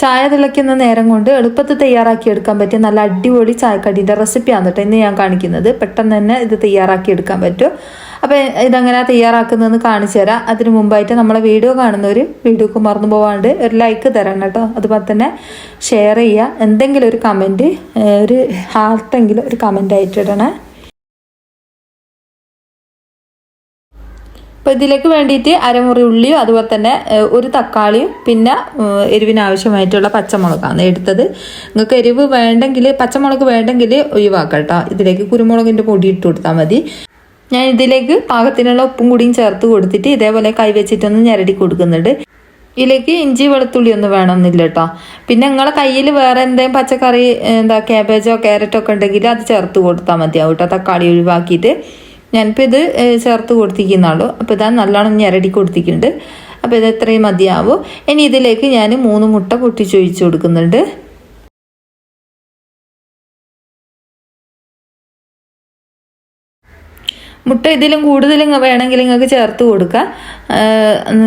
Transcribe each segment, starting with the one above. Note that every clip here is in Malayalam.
ചായ തിളയ്ക്കുന്ന നേരം കൊണ്ട് എളുപ്പത്തിൽ തയ്യാറാക്കി എടുക്കാൻ പറ്റിയ നല്ല അടിപൊളി ചായക്കടീന്റെ റെസിപ്പിയാണ് കേട്ടോ ഇന്ന് ഞാൻ കാണിക്കുന്നത്. പെട്ടെന്ന് തന്നെ ഇത് തയ്യാറാക്കി എടുക്കാൻ പറ്റും. അപ്പോൾ ഇതെങ്ങനെ തയ്യാറാക്കുന്നതെന്ന് കാണിച്ചു തരാം. അതിന് മുമ്പായിട്ട് നമ്മളെ വീഡിയോ കാണുന്നവർ വീഡിയോക്ക് മറന്നു പോവാണ്ട് ഒരു ലൈക്ക് തരണം കേട്ടോ അതുപോലെ തന്നെ ഷെയർ ചെയ്യുക. എന്തെങ്കിലും ഒരു കമന്റ് ഒരു ഹാർട്ടെങ്കിലും ഒരു കമന്റ് ആയിട്ട് ഇടണേ. അപ്പോൾ ഇതിലേക്ക് വേണ്ടിയിട്ട് അരമുറി ഉള്ളിയും അതുപോലെ തന്നെ ഒരു തക്കാളിയും പിന്നെ എരിവിന് ആവശ്യമായിട്ടുള്ള പച്ചമുളകാണ് എടുത്തത്. നിങ്ങൾക്ക് എരിവ് വേണ്ടെങ്കിൽ പച്ചമുളക് വേണ്ടെങ്കിൽ ഒഴിവാക്കാം കേട്ടോ. ഇതിലേക്ക് കുരുമുളകിന്റെ പൊടി ഇട്ട് കൊടുത്താൽ മതി. ഞാൻ ഇതിലേക്ക് പാകത്തിനുള്ള ഉപ്പും കൂടിയും ചേർത്ത് കൊടുത്തിട്ട് ഇതേപോലെ കൈവച്ചിട്ടൊന്ന് ഞരടി കൊടുക്കുന്നുണ്ട്. ഇതിലേക്ക് ഇഞ്ചി വെളുത്തുള്ളി ഒന്നും വേണമെന്നില്ല കേട്ടോ. പിന്നെ നിങ്ങളെ കയ്യിൽ വേറെ എന്തെങ്കിലും പച്ചക്കറി എന്താ ക്യാബേജോ ക്യാരറ്റോ ഒക്കെ ഉണ്ടെങ്കിൽ അത് ചേർത്ത് കൊടുത്താൽ മതിയാവും കേട്ടോ. തക്കാളി ഒഴിവാക്കിയിട്ട്. ഞാനിപ്പോൾ ഇത് ചേർത്ത് കൊടുത്തിരിക്കുന്നുള്ളൂ അപ്പോൾ ഇതാ നല്ലോണം ഞെരടി കൊടുത്തിട്ടുണ്ട് അപ്പോൾ ഇത് എത്രയും മതിയാവും. ഇനി ഇതിലേക്ക് ഞാൻ മൂന്ന് മുട്ട പൊട്ടിച്ചൊഴിച്ച് കൊടുക്കുന്നുണ്ട്. മുട്ട ഇതിലും കൂടുതലും വേണമെങ്കിൽ നിങ്ങൾക്ക് ചേർത്ത് കൊടുക്കുക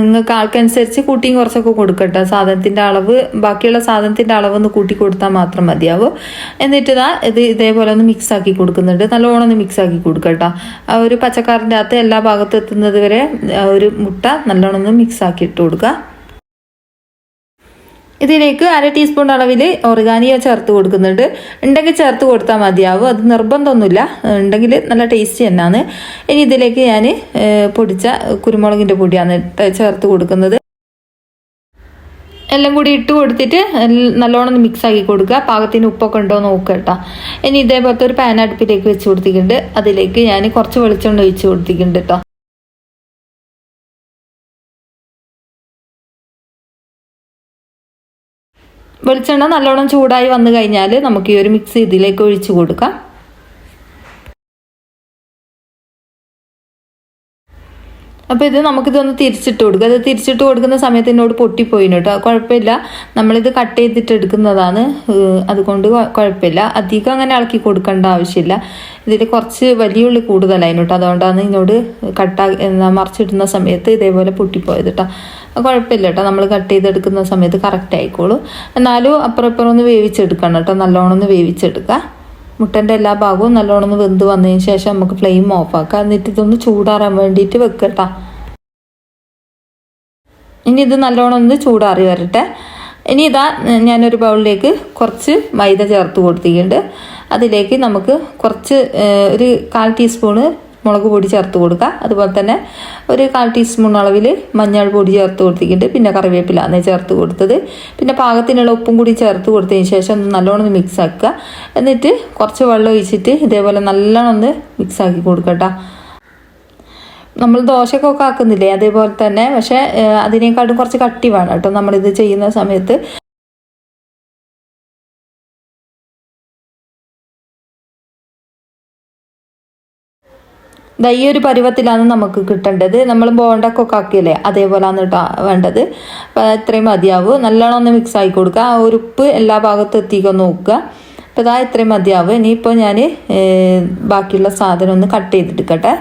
നിങ്ങൾക്ക് ആൾക്കനുസരിച്ച് കൂട്ടിയും കുറച്ചൊക്കെ കൊടുക്കട്ടെ. സാധനത്തിന്റെ അളവ് ബാക്കിയുള്ള സാധനത്തിന്റെ അളവ് ഒന്ന് കൂട്ടി കൊടുത്താൽ മാത്രം മതിയാവും. എന്നിട്ട് ഇതാ ഇത് ഇതേപോലെ ഒന്ന് മിക്സ് ആക്കി കൊടുക്കുന്നുണ്ട്. നല്ലോണം ഒന്ന് മിക്സ് ആക്കി കൊടുക്കട്ടോ. ആ ഒരു പച്ചക്കറിന്റെ അകത്ത് എല്ലാ ഭാഗത്തും എത്തുന്നത് വരെ ഒരു മുട്ട നല്ലോണം ഒന്ന് മിക്സ് ആക്കി ഇട്ട് കൊടുക്കുക ഇതിലേക്ക് അര ടീസ്പൂൺ അളവിൽ ഓർഗാനിയോ ചേർത്ത് കൊടുക്കുന്നുണ്ട്. ഉണ്ടെങ്കിൽ ചേർത്ത് കൊടുത്താൽ മതിയാവും. അത് നിർബന്ധമൊന്നുമില്ല. ഉണ്ടെങ്കിൽ നല്ല ടേസ്റ്റ് തന്നെയാണ്. ഇനി ഇതിലേക്ക് ഞാൻ പൊടിച്ച കുരുമുളകിന്റെ പൊടിയാണ് ചേർത്ത് കൊടുക്കുന്നത്. എല്ലാം കൂടി ഇട്ട് കൊടുത്തിട്ട് നല്ലോണം മിക്സ് ആക്കി കൊടുക്കുക. പാകത്തിന് ഉപ്പൊക്കെ ഉണ്ടോ നോക്കുക കേട്ടോ. ഇനി ഇതേപോലത്തെ ഒരു പാൻ അടുപ്പിലേക്ക് വെച്ച് കൊടുത്തിട്ടുണ്ട്. അതിലേക്ക് ഞാൻ കുറച്ച് വെളിച്ചെണ്ണ ഒഴിച്ച് കൊടുത്തിട്ടുണ്ട് കേട്ടോ. വെളിച്ചെണ്ണ നല്ലോണം ചൂടായി വന്നു കഴിഞ്ഞാൽ നമുക്ക് ഈ ഒരു മിക്സ് ഇതിലേക്ക് ഒഴിച്ചു കൊടുക്കാം. അപ്പോൾ ഇത് നമുക്കിതൊന്ന് തിരിച്ചിട്ട് കൊടുക്കുക. അത് തിരിച്ചിട്ട് കൊടുക്കുന്ന സമയത്ത് എന്നോട് പൊട്ടിപ്പോയിന് കേട്ടോ. കുഴപ്പമില്ല. നമ്മളിത് കട്ട് ചെയ്തിട്ട് എടുക്കുന്നതാണ്. അതുകൊണ്ട് കുഴപ്പമില്ല. അധികം അങ്ങനെ ഇളക്കി കൊടുക്കേണ്ട ആവശ്യമില്ല. ഇതിൽ കുറച്ച് വലിയ ഉള്ളി കൂടുതലായിരുന്നു കേട്ടോ. അതുകൊണ്ടാണ് എന്നോട് കട്ടാ മറിച്ചിടുന്ന സമയത്ത് ഇതേപോലെ പൊട്ടിപ്പോയത് കേട്ടോ കുഴപ്പമില്ല കേട്ടോ നമ്മൾ കട്ട് ചെയ്തെടുക്കുന്ന സമയത്ത് കറക്റ്റ് ആയിക്കോളും. എന്നാലും അപ്പുറം ഇപ്പുറം ഒന്ന് വേവിച്ചെടുക്കണം കേട്ടോ നല്ലോണം ഒന്ന് വേവിച്ചെടുക്കുക. മുട്ടന്റെ എല്ലാ ഭാഗവും നല്ലോണം ഒന്ന് വെന്ത് വന്നതിന് ശേഷം നമുക്ക് ഫ്ലെയിം ഓഫ് ആക്കാം. എന്നിട്ട് ഇതൊന്ന് ചൂടാറാൻ വേണ്ടിയിട്ട് വെക്കട്ട. ഇനി ഇത് നല്ലോണം ഒന്ന് ചൂടാറി വരട്ടെ. ഇനി ഇതാ ഞാനൊരു ബൗളിലേക്ക് കുറച്ച് മൈദ ചേർത്ത് കൊടുത്തിട്ടുണ്ട്. അതിലേക്ക് നമുക്ക് കുറച്ച് ഒരു കാൽ ടീസ്പൂണ് മുളക് പൊടി ചേർത്ത് കൊടുക്കുക. അതുപോലെ തന്നെ ഒരു കാൽ ടീസ്പൂൺ അളവിൽ മഞ്ഞൾ പൊടി ചേർത്ത് കൊടുത്തിട്ടുണ്ട്. പിന്നെ കറിവേപ്പില എന്നെ ചേർത്ത് കൊടുത്തത്. പിന്നെ പാകത്തിനുള്ള ഉപ്പും കൂടി ചേർത്ത് കൊടുത്തതിന് ശേഷം നല്ലോണം മിക്സ് ആക്കുക. എന്നിട്ട് കുറച്ച് വെള്ളം ഒഴിച്ചിട്ട് ഇതേപോലെ നല്ലോണം ഒന്ന് മിക്സ് ആക്കി കൊടുക്കട്ടോ നമ്മൾ ദോശക്കൊക്കെ ആക്കുന്നില്ലേ? അതേപോലെ തന്നെ. പക്ഷേ അതിനേക്കാട്ടും കുറച്ച് കട്ടി വേണം കേട്ടോ നമ്മളിത് ചെയ്യുന്ന സമയത്ത് ഈ ഒരു പരുവത്തിലാണ് നമുക്ക് കിട്ടേണ്ടത്. നമ്മൾ ബോണ്ടൊക്കെ ആക്കിയല്ലേ? അതേപോലെയാണ് കേട്ടോ വേണ്ടത്. അപ്പോൾ ഇത്രയും മതിയാവും. നല്ലോണം ഒന്ന് മിക്സ് ആക്കി കൊടുക്കുക ആ ഒരു ഉപ്പ് എല്ലാ ഭാഗത്തും എത്തിക്കാൻ നോക്കുക. അപ്പോൾ ഇതാ ഇത്രയും മതിയാവും. ഇനിയിപ്പോൾ ഞാൻ ബാക്കിയുള്ള സാധനം ഒന്ന് കട്ട് ചെയ്തെടുക്കട്ടെ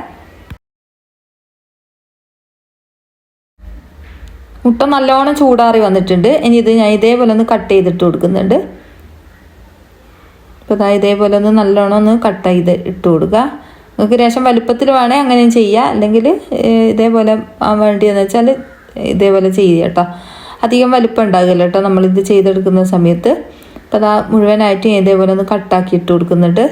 മുട്ട നല്ലോണം ചൂടാറി വന്നിട്ടുണ്ട്. ഇനി ഇത് ഞാൻ ഇതേപോലെ ഒന്ന് കട്ട് ചെയ്തിട്ട് കൊടുക്കുന്നുണ്ട്. അപ്പോൾ ഇതാ ഇതേപോലെ ഒന്ന് നല്ലോണം ഒന്ന് കട്ട് ചെയ്ത് ഇട്ട് കൊടുക്കുക നിങ്ങൾക്ക് രേഷം വലുപ്പത്തിൽ വേണേൽ അങ്ങനെയും ചെയ്യുക അല്ലെങ്കിൽ ഇതേപോലെ വേണ്ടിയെന്ന് വെച്ചാൽ ഇതേപോലെ ചെയ്യുക കേട്ടോ. അധികം വലുപ്പം ഉണ്ടാകില്ല കേട്ടോ. നമ്മളിത് ചെയ്തെടുക്കുന്ന സമയത്ത്. അപ്പോൾ അതാ മുഴുവനായിട്ട് ഇതേപോലെ ഒന്ന് കട്ടാക്കി ഇട്ട് കൊടുക്കുന്നുണ്ട്.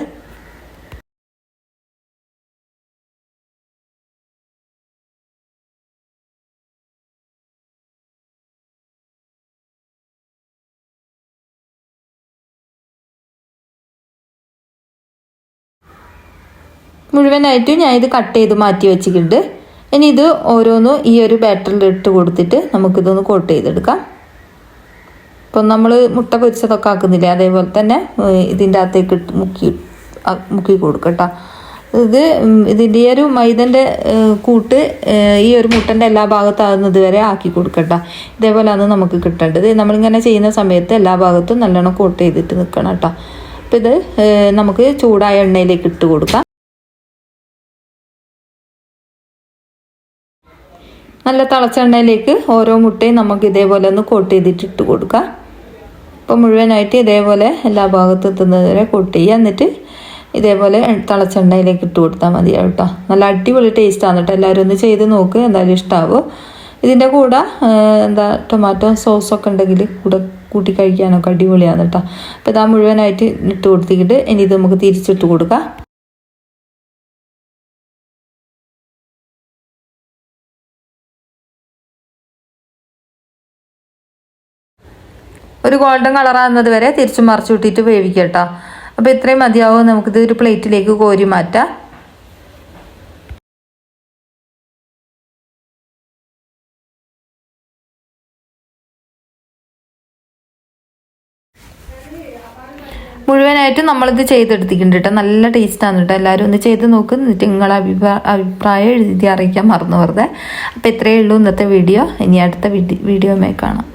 മുഴുവനായിട്ടും ഞാൻ ഇത് കട്ട് ചെയ്ത് മാറ്റി വെച്ചിട്ടുണ്ട്. ഇനി ഇത് ഓരോന്നും ഈ ഒരു ബാറ്ററിൽ ഇട്ട് കൊടുത്തിട്ട് നമുക്കിതൊന്ന് കോട്ട് ചെയ്തെടുക്കാം. ഇപ്പം നമ്മൾ മുട്ട പൊരിച്ചതൊക്കെ ആക്കുന്നില്ലേ? അതേപോലെ തന്നെ ഇതിന്റെ അകത്തേക്ക് മുക്കി മുക്കി കൊടുക്കട്ടോ. ഇത് ഇതിന്റെ ഈ ഒരു മൈദന്റെ കൂട്ട് ഈ ഒരു മുട്ടന്റെ എല്ലാ ഭാഗത്താകുന്നത് വരെ ആക്കി കൊടുക്കട്ടോ. ഇതേപോലെയാണ് നമുക്ക് കിട്ടേണ്ടത്. നമ്മളിങ്ങനെ ചെയ്യുന്ന സമയത്ത് എല്ലാ ഭാഗത്തും നല്ലോണം കോട്ട് ചെയ്തിട്ട് നിൽക്കണം കേട്ടോ അപ്പം ഇത് നമുക്ക് ചൂടായ എണ്ണയിലേക്ക് ഇട്ട് കൊടുക്കാം. നല്ല തിളച്ചെണ്ണയിലേക്ക് ഓരോ മുട്ടയും നമുക്ക് ഇതേപോലെ ഒന്ന് കോട്ട് ചെയ്തിട്ട് ഇട്ട് കൊടുക്കാം. അപ്പോൾ മുഴുവനായിട്ട് ഇതേപോലെ എല്ലാ ഭാഗത്തും എത്തുന്നത് വരെ ചെയ്യുക എന്നിട്ട് ഇതേപോലെ തിളച്ചെണ്ണയിലേക്ക് ഇട്ട് കൊടുത്താൽ മതി കേട്ടോ. നല്ല അടിപൊളി ടേസ്റ്റാണ് കേട്ടോ. എല്ലാവരും ഒന്ന് ചെയ്ത് നോക്ക്. എന്തായാലും ഇഷ്ടമാവും ഇതിന്റെ കൂടെ എന്താ ടൊമാറ്റോ സോസൊക്കെ ഉണ്ടെങ്കിൽ കൂടെ കൂട്ടി കഴിക്കാനൊക്കെ അടിപൊളിയാണ് കേട്ടോ. അപ്പോൾ ഇതാ മുഴുവനായിട്ട് ഇട്ട് കൊടുത്തിട്ട് ഇനി ഇത് നമുക്ക് തിരിച്ചിട്ട് കൊടുക്കാം. ഒരു ഗോൾഡൻ കളറാകുന്നത് വരെ തിരിച്ചു മറിച്ചു വിട്ടിട്ട് കേട്ടോ അപ്പോൾ ഇത്രയും മതിയാവും? നമുക്കിത് ഒരു പ്ലേറ്റിലേക്ക് കോരി മാറ്റാം. മുഴുവനായിട്ടും നമ്മളിത് ചെയ്തെടുത്തിട്ടുണ്ട് കേട്ടോ നല്ല ടേസ്റ്റാണ് കേട്ടോ എല്ലാവരും ഒന്ന് ചെയ്ത് നോക്ക്. എന്നിട്ട് നിങ്ങളെ അഭിപ്രായ അഭിപ്രായം എഴുതി അറിയിക്കാൻ മറന്നു വെറുതെ. അപ്പോൾ ഇത്രയേ ഉള്ളൂ ഇന്നത്തെ വീഡിയോ ഇനി അടുത്ത വീഡിയോ കാണാം.